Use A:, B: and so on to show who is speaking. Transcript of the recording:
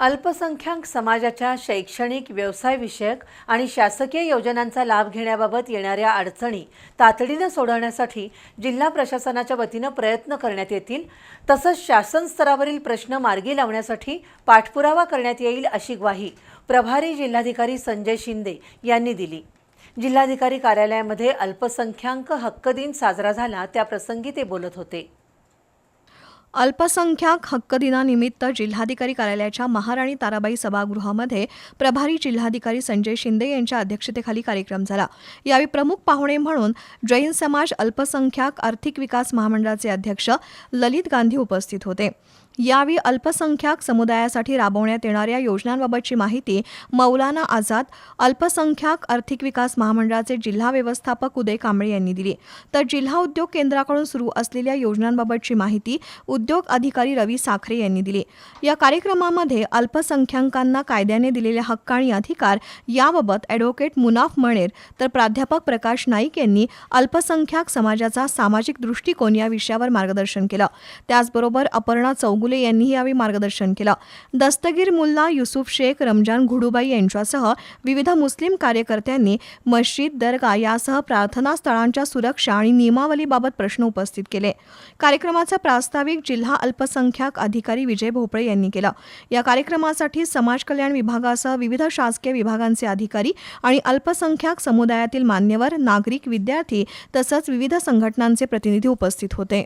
A: अल्पसंख्याक समाजाच्या शैक्षणिक व्यवसायविषयक आणि शासकीय योजनांचा लाभ घेण्याबाबत येणाऱ्या अडचणी तातडीनं सोडवण्यासाठी जिल्हा प्रशासनाच्या वतीनं प्रयत्न करण्यात येतील. तसंच शासन स्तरावरील प्रश्न मार्गी लावण्यासाठी पाठपुरावा करण्यात येईल अशी ग्वाही प्रभारी जिल्हाधिकारी संजय शिंदे यांनी दिली. जिल्हाधिकारी कार्यालयामध्ये अल्पसंख्याक हक्क दिन साजरा झाला त्याप्रसंगी ते बोलत होते.
B: अल्पसंख्याक हक्क दिनानिमित्त जिल्हाधिकारी कार्यालयाच्या महाराणी ताराबाई सभागृहामध्ये प्रभारी जिल्हाधिकारी संजय शिंदे यांच्या अध्यक्षतेखाली कार्यक्रम झाला. यावेळी प्रमुख पाहुणे म्हणून जैन समाज अल्पसंख्याक आर्थिक विकास महामंडळाचे अध्यक्ष ललित गांधी उपस्थित होते. यावेळी अल्पसंख्याक समुदायासाठी राबवण्यात येणाऱ्या योजनांबाबतची माहिती मौलाना आझाद अल्पसंख्याक आर्थिक विकास महामंडळाचे जिल्हा व्यवस्थापक उदय कांबळे यांनी दिली. तर जिल्हा उद्योग केंद्राकडून सुरू असलेल्या योजनांबाबतची माहिती उद्योग अधिकारी रवी साखरे यांनी दिली. या कार्यक्रमामध्ये अल्पसंख्याकांना कायद्याने दिलेले हक्क आणि अधिकार याबाबत ॲडव्होकेट मुनाफ मणेर तर प्राध्यापक प्रकाश नाईक यांनी अल्पसंख्याक समाजाचा सामाजिक दृष्टिकोन या विषयावर मार्गदर्शन केलं. त्याचबरोबर अपर्णा चौगुले यांनीही यावेळी मार्गदर्शन केलं. दस्तगीर मुल्ला युसुफ शेख रमजान घुडूबाई यांच्यासह विविध मुस्लिम कार्यकर्त्यांनी मस्जिद दर्गा यासह प्रार्थना स्थळांच्या सुरक्षा आणि नियमावलीबाबत प्रश्न उपस्थित केले. कार्यक्रमाचा प्रास्ताविक जिल्हा अल्पसंख्याक अधिकारी विजय भोपळे यांनी केला. या कार्यक्रमासाठी समाज कल्याण विभागासह विविध शासकीय विभागांचे अधिकारी आणि अल्पसंख्याक समुदायातील मान्यवर नागरिक विद्यार्थी तसंच विविध संघटनांचे प्रतिनिधी उपस्थित होते.